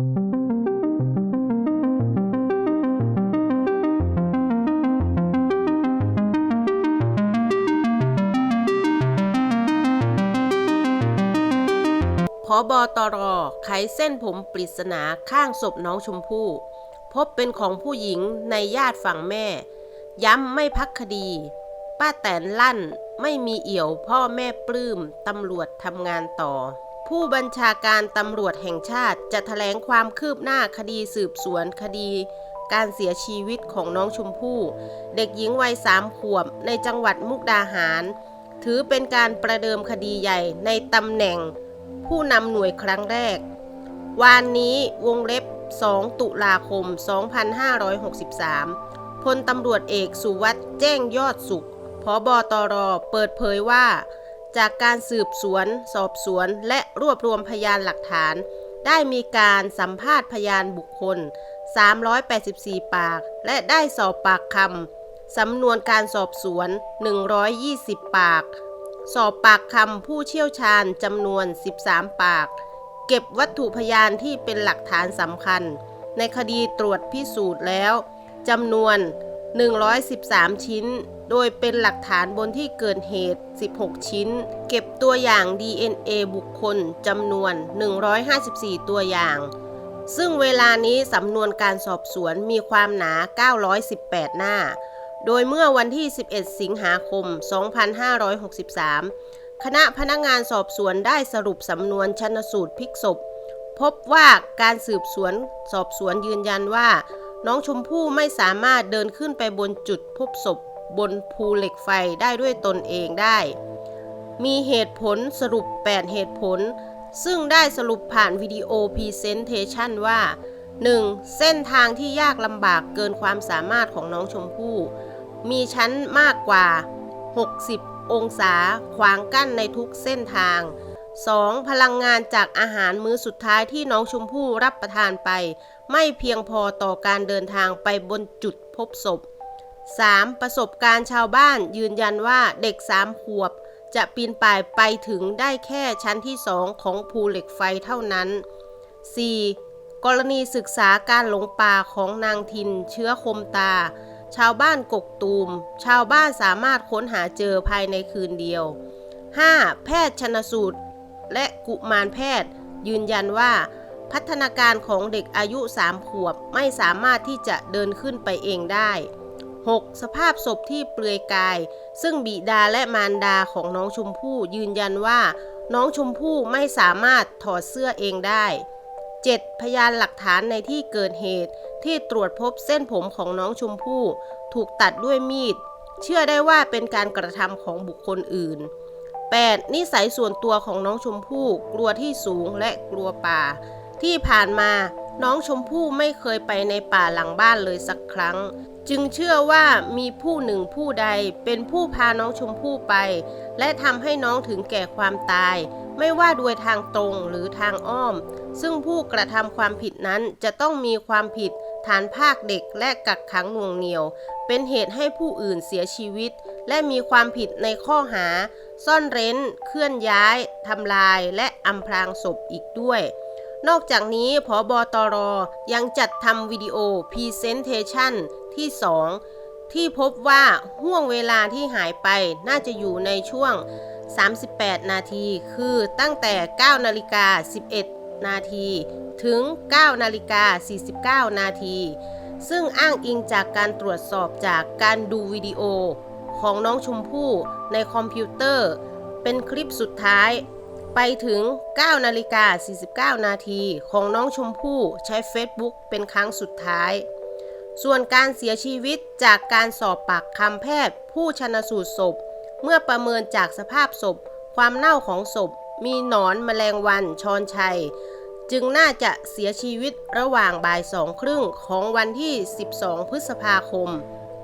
พอบอตรไขเส้นผมปริศนาข้างศพน้องชมพู่ พบเป็นของผู้หญิงในญาติฝั่งแม่ ย้ำไม่พักคดี ป้าแตนลั่นไม่มีเอี่ยวพ่อแม่ปลื้ม ตำรวจทำงานต่อ ผู้บัญชาการตำรวจแห่งชาติจะแถลงความคืบหน้าคดีสืบสวนคดี การเสียชีวิตของน้องชมพู่ เด็กหญิงวัยสามขวบในจังหวัดมุกดาหาร ถือเป็นการประเดิมคดีใหญ่ในตำแหน่ง ผู้นำหน่วยครั้งแรก วานนี้วงเล็บ 2 ตุลาคม 2563 พลตำรวจเอกสุวัสด์แจ้งยอดสุขพบตรเปิดเผยว่า จากการสืบสวน สอบสวน และรวบรวมพยานหลักฐาน ได้มีการสัมภาษณ์พยานบุคคล 384 ปาก และได้สอบปากคำสำนวนการสอบสวน 120 ปาก สอบปากคำผู้เชี่ยวชาญจำนวน 13 ปาก เก็บวัตถุพยานที่เป็นหลักฐานสำคัญ ในคดีตรวจพิสูจน์แล้วจำนวน 113 ชิ้น โดยเป็นหลักฐานบนที่เกิดเหตุ 16 ชิ้น เก็บตัวอย่าง DNA บุคคลจำนวน 154 ตัวอย่าง ซึ่งเวลานี้สำนวนการสอบสวนมีความหนา 918 หน้า โดยเมื่อวันที่ 11 สิงหาคม 2563 คณะพนักงานสอบสวนได้สรุปสำนวนชันสูตรพลิกศพ พบว่าการสืบสวนสอบสวนยืนยันว่า น้องชมพู่ไม่สามารถเดินขึ้นไปบนจุดพบศพ บนภูเหล็กไฟได้ด้วยตนเองได้ มีเหตุผลสรุป 8 เหตุผล ซึ่งได้สรุปผ่านวิดีโอพรีเซนเทชันว่า 1. เส้นทางที่ยากลำบากเกินความสามารถของน้องชมพู่ มีชั้นมากกว่า 60 องศาขวางกั้นในทุกเส้นทาง 2. พลังงานจากอาหารมื้อสุดท้ายที่น้องชมพู่รับประทานไป ไม่เพียงพอต่อการเดินทางไปบนจุดพบศพ 3. ประสบการณ์ชาวบ้านยืนยันว่าเด็กสามขวบ จะปีนป่ายไปถึงได้แค่ชั้นที่สองของภูเหล็กไฟเท่านั้น 4. กรณีศึกษาการหลงป่าของนางทินเชื้อคมตา ชาวบ้านกกตูม ชาวบ้านสามารถค้นหาเจอภายในคืนเดียว 5. แพทย์ชนสูตร และกุมารแพทย์ ยืนยันว่า พัฒนาการของเด็กอายุ 3 ขวบไม่สามารถที่จะเดินขึ้นไปเองได้ 6. สภาพศพที่เปลือยกาย ซึ่งบิดาและมารดาของน้องชมพู่ยืนยันว่า น้องชมพู่ไม่สามารถถอดเสื้อเองได้ 7. พยานหลักฐานในที่เกิดเหตุที่ตรวจพบเส้นผมของน้องชมพู่ ถูกตัดด้วยมีด เชื่อได้ว่าเป็นการกระทำของบุคคลอื่น 8. นิสัยส่วนตัวของน้องชมพู่ กลัวที่สูงและกลัวป่า ที่ผ่านมา น้องชมพู่ไม่เคยไปในป่าหลังบ้านเลยสักครั้ง จึงเชื่อว่ามีผู้หนึ่งผู้ใดเป็นผู้พาน้องชมพู่ไป และทำให้น้องถึงแก่ความตาย ไม่ว่าโดยทางตรงหรือทางอ้อม ซึ่งผู้กระทำความผิดนั้นจะต้องมีความผิด ฐานภาคเด็กและกักขังหน่วงเหนียว เป็นเหตุให้ผู้อื่นเสียชีวิต และมีความผิดในข้อหา ซ่อนเร้น เคลื่อนย้ายทำลาย และอำพรางศพอีกด้วย นอกจากนี้พบตรยังจัดทำวิดีโอ Presentation ที่ 2 ที่พบว่าห่วงเวลาที่หายไปน่าจะอยู่ในช่วง 38 นาที คือตั้งแต่ 9 นาฬิกา 11 นาที ถึง 9 นาฬิกา 49 นาที ซึ่งอ้างอิงจากการตรวจสอบจากการดูวิดีโอของน้องชมพู่ในคอมพิวเตอร์ เป็นคลิปสุดท้าย ไปถึง 9 นาฬิกา 49 นาทีของน้องชมพู่ใช้ Facebook เป็นครั้งสุดท้าย ส่วนการเสียชีวิตจากการสอบปากคำแพทย์ ผู้ชนสูตรศพ เมื่อประเมินจากสภาพศพ ความเน่าของศพ มีหนอนแมลงวันชอนชัย จึงน่าจะเสียชีวิตระหว่างบ่ายสองครึ่งของวันที่ 12 พฤษภาคม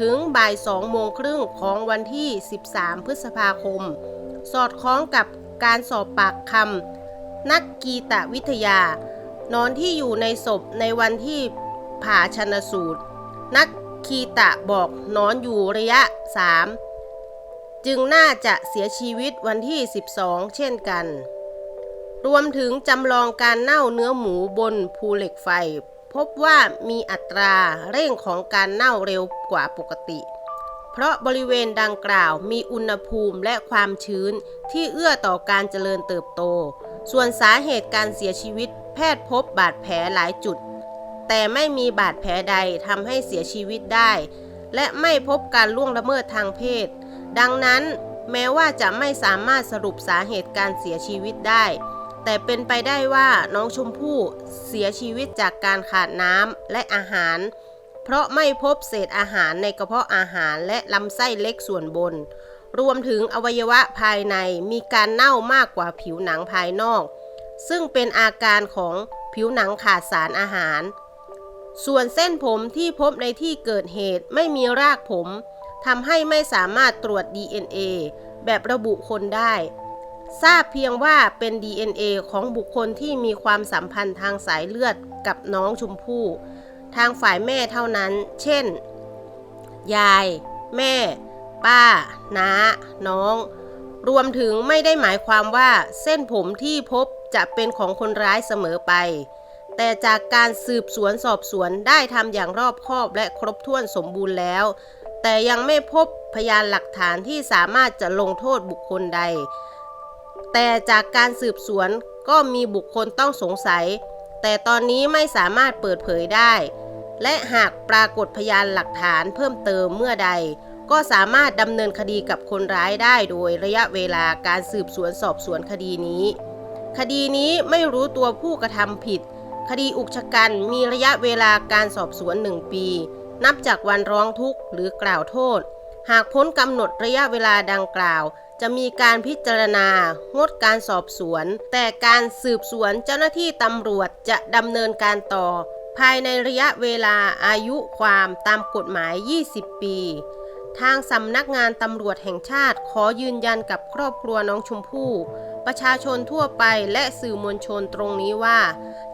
ถึงบ่ายสองโมงครึ่งของวันที่ 13 พฤษภาคม สอดคล้องกับ การสอบปากคำนักกีตวิทยา นอนที่อยู่ในศพในวันที่ผ่าชนสูตร นักคีตะบอกนอนอยู่ระยะ 3 จึงน่าจะเสียชีวิตวันที่ 12 เช่นกัน รวมถึงจำลองการเน่าเนื้อหมูบนภูเหล็กไฟ พบว่ามีอัตราเร่งของการเน่าเร็วกว่าปกติ เพราะบริเวณดังกล่าวมีอุณหภูมิและความชื้นที่เอื้อต่อการเจริญเติบโต ส่วนสาเหตุการเสียชีวิต แพทย์พบบาดแผลหลายจุด แต่ไม่มีบาดแผลใดทำให้เสียชีวิตได้ และไม่พบการล่วงละเมิดทางเพศ ดังนั้นแม้ว่าจะไม่สามารถสรุปสาเหตุการเสียชีวิตได้ แต่เป็นไปได้ว่าน้องชมพู่เสียชีวิตจากการขาดน้ำและอาหาร เพราะไม่พบเศษอาหารในกระเพาะอาหารและลำไส้เล็กส่วนบน รวมถึงอวัยวะภายในมีการเน่ามากกว่าผิวหนังภายนอก ซึ่งเป็นอาการของผิวหนังขาดสารอาหาร ส่วนเส้นผมที่พบในที่เกิดเหตุไม่มีรากผมทำให้ไม่สามารถตรวจ DNA แบบระบุคนได้ ทราบเพียงว่าเป็น DNA ของบุคคลที่มีความสัมพันธ์ทางสายเลือดกับน้องชมพู่ ทางฝ่ายแม่เท่านั้น เช่น ยาย แม่ ป้า น้า น้อง รวมถึงไม่ได้หมายความว่าเส้นผมที่พบจะเป็นของคนร้ายเสมอไป แต่จากการสืบสวนสอบสวนได้ทำอย่างรอบคอบและครบถ้วนสมบูรณ์แล้ว แต่ยังไม่พบพยานหลักฐานที่สามารถจะลงโทษบุคคลใด แต่จากการสืบสวนก็มีบุคคลต้องสงสัย แต่ตอนนี้ไม่สามารถเปิดเผยได้ และหากปรากฏพยานหลักฐานเพิ่มเติมเมื่อใด ก็สามารถดำเนินคดีกับคนร้ายได้โดยระยะเวลาการสืบสวนสอบสวนคดีนี้ คดีนี้ไม่รู้ตัวผู้กระทำผิด คดีอุกชะกันมีระยะเวลาการสอบสวนหนึ่งปี นับจากวันร้องทุกข์หรือกล่าวโทษ หากพ้นกำหนดระยะเวลาดังกล่าว จะมีการพิจารณางดการสอบสวน แต่การสืบสวนเจ้าหน้าที่ตำรวจจะดำเนินการต่อ ภายในระยะเวลาอายุความตามกฎหมาย 20 ปี ทางสำนักงานตำรวจแห่งชาติขอยืนยันกับครอบครัวน้องชมพู่ ประชาชนทั่วไปและสื่อมวลชนตรงนี้ว่า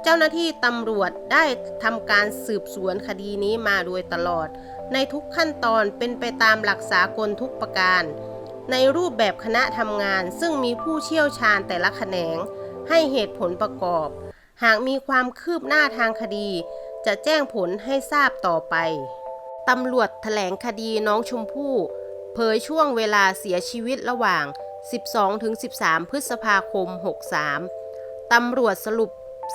เจ้าหน้าที่ตำรวจได้ทำการสืบสวนคดีนี้มาโดยตลอด ในทุกขั้นตอนเป็นไปตามหลักสากลทุกประการ ในรูปแบบคณะทำงาน ซึ่งมีผู้เชี่ยวชาญแต่ละแขนง ให้เหตุผลประกอบ หากมีความคืบหน้าทางคดี จะแจ้งผลให้ทราบต่อไปตำรวจแถลงคดีน้องชมพู่เผยช่วงเวลาเสียชีวิตระหว่าง 12-13 พฤษภาคม 63 ตำรวจสรุป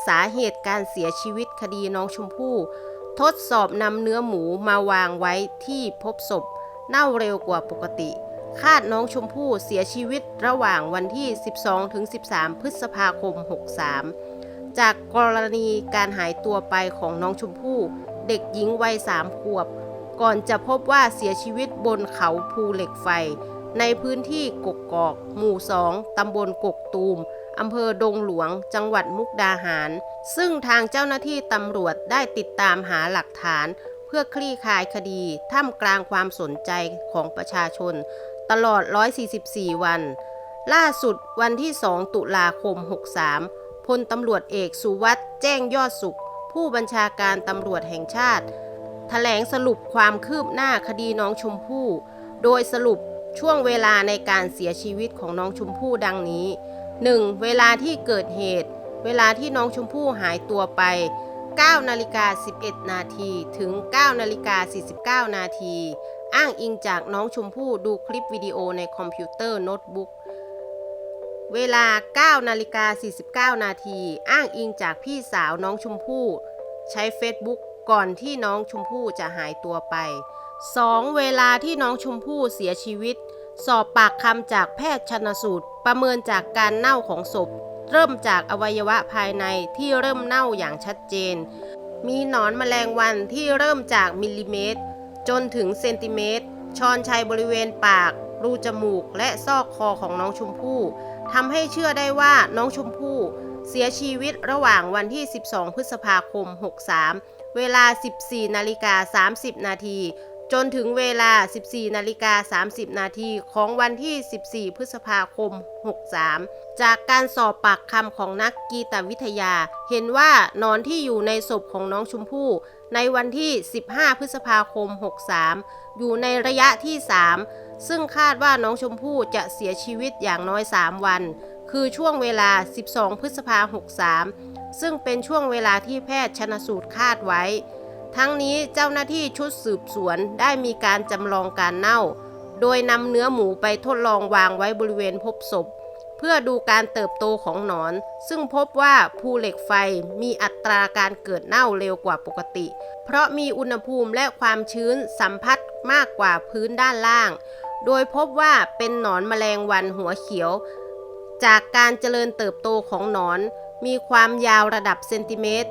สาเหตุการเสียชีวิตคดีน้องชมพู่ ทดสอบนำเนื้อหมูมาวางไว้ที่พบศพ เน่าเร็วกว่าปกติ คาดน้องชมพู่เสียชีวิตระหว่างวันที่ 12-13 พฤษภาคม 63 จากกรณีการหายตัวไปของน้องชมพู่เด็กหญิงวัยสามขวบ ก่อนจะพบว่าเสียชีวิตบนเขาภูเหล็กไฟ ในพื้นที่กกกอก หมู่สองตำบลกกตูมอำเภอดงหลวง จังหวัดมุกดาหาร ซึ่งทางเจ้าหน้าที่ตำรวจได้ติดตามหาหลักฐาน เพื่อคลี่คลายคดีท่ามกลางความสนใจของประชาชน ตลอด 144 วัน ล่าสุดวันที่ 2 ตุลาคม 63 พลตำรวจเอกสุวัสด์แจ้งยอดสุข ผู้บัญชาการตำรวจแห่งชาติแถลงสรุปความคืบหน้าคดีน้องชมพู่ โดยสรุปช่วงเวลาในการเสียชีวิตของน้องชมพู่ดังนี้ 1. เวลาที่เกิดเหตุ เวลาที่น้องชมพู่หายตัวไป 9นาฬิกา11 นาทีถึง 9นาฬิกา49 นาที อ้างอิงจากน้องชมพู่ดูคลิปวิดีโอในคอมพิวเตอร์โน้ตบุ๊ก เวลา 9 นาฬิกา 49 นาที อ้างอิงจากพี่สาวน้องชมพู่ ใช้ Facebook ก่อนที่น้องชมพู่จะหายตัวไป 2. เวลาที่น้องชมพู่เสียชีวิต สอบปากคำจากแพทย์ชนสูตร ประเมินจากการเน่าของศพ เริ่มจากอวัยวะภายในที่เริ่มเน่าอย่างชัดเจน มีหนอนแมลงวันที่เริ่มจากมิลลิเมตร จนถึงเซนติเมตรชอนชัยบริเวณปาก รูจมูก และซอกคอของน้องชมพู่ทำให้เชื่อได้ว่าน้องชมพู่เสียชีวิตระหว่างวันที่ 12 พฤษภาคม 63 เวลา 14 นาฬิกา 30 นาทีจนถึงเวลา 14 นาฬิกา 30 นาทีของวันที่ 14 พฤษภาคม 63 จากการสอบปากคำของนักกีตวิทยา เห็นว่านอนที่อยู่ในศพของน้องชมพู่ ในวันที่ 15 พฤษภาคม 63 อยู่ในระยะที่ 3 ซึ่งคาดว่าน้องชมพู่จะเสียชีวิตอย่างน้อย 3 วัน คือช่วงเวลา 12 พฤษภา63 ซึ่งเป็นช่วงเวลาที่แพทย์ชนสูตรคาดไว้ ทั้งนี้เจ้าหน้าที่ชุดสืบสวนได้มีการจำลองการเน่า โดยนำเนื้อหมูไปทดลองวางไว้บริเวณพบศพ เพื่อดูการเติบโตของหนอน ซึ่งพบว่าภูเหล็กไฟมีอัตราการเกิดเน่าเร็วกว่าปกติ เพราะมีอุณหภูมิและความชื้นสัมผัสมากกว่าพื้นด้านล่าง โดยพบว่าเป็นหนอนแมลงวันหัวเขียว จากการเจริญเติบโตของหนอน มีความยาวระดับเซนติเมตร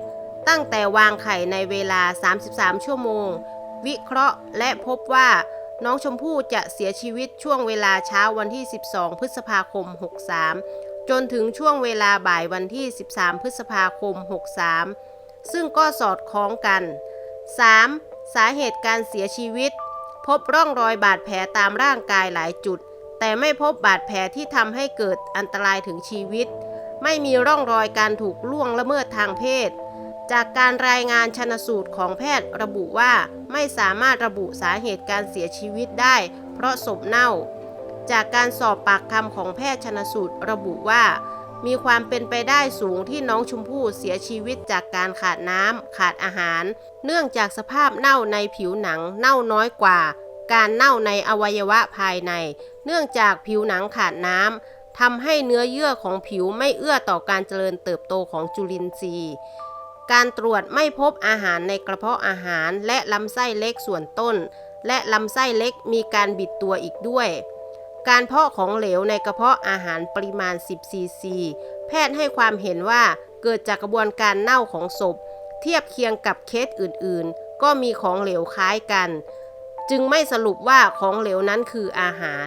ตั้งแต่วางไข่ในเวลา 33 ชั่วโมง วิเคราะห์และพบว่า น้องชมพู่จะเสียชีวิตช่วงเวลาเช้าวันที่ 12 พฤษภาคม 63 จนถึงช่วงเวลาบ่ายวันที่ 13 พฤษภาคม 63 ซึ่งก็สอดคล้องกัน 3. สาเหตุการเสียชีวิต พบร่องรอยบาดแผลตามร่างกายหลายจุด แต่ไม่พบบาดแผลที่ทำให้เกิดอันตรายถึงชีวิต ไม่มีร่องรอยการถูกล่วงละเมิดทางเพศ จากการรายงานชนสูตรของแพทย์ระบุว่าไม่สามารถระบุสาเหตุการเสียชีวิตได้ เพราะศพเน่า จากการสอบปากคำของแพทย์ชนสูตรระบุว่า มีความเป็นไปได้สูงที่น้องชมพู่เสียชีวิตจากการขาดน้ำขาดอาหาร เนื่องจากสภาพเน่าในผิวหนังเน่าน้อยกว่า การเน่าในอวัยวะภายใน เนื่องจากผิวหนังขาดน้ำทำให้เนื้อเยื่อของผิวไม่เอื้อต่อการเจริญเติบโตของจุลินทรีย์ การตรวจไม่พบอาหารในกระเพาะอาหารและลำไส้เล็กส่วนต้น และลำไส้เล็กมีการบิดตัวอีกด้วย การเพาะของเหลวในกระเพาะอาหารปริมาณ 10 ซีซี แพทย์ให้ความเห็นว่าเกิดจากกระบวนการเน่าของศพ เทียบเคียงกับเคสอื่นๆ ก็มีของเหลวคล้ายกัน จึงไม่สรุปว่าของเหลวนั้นคืออาหาร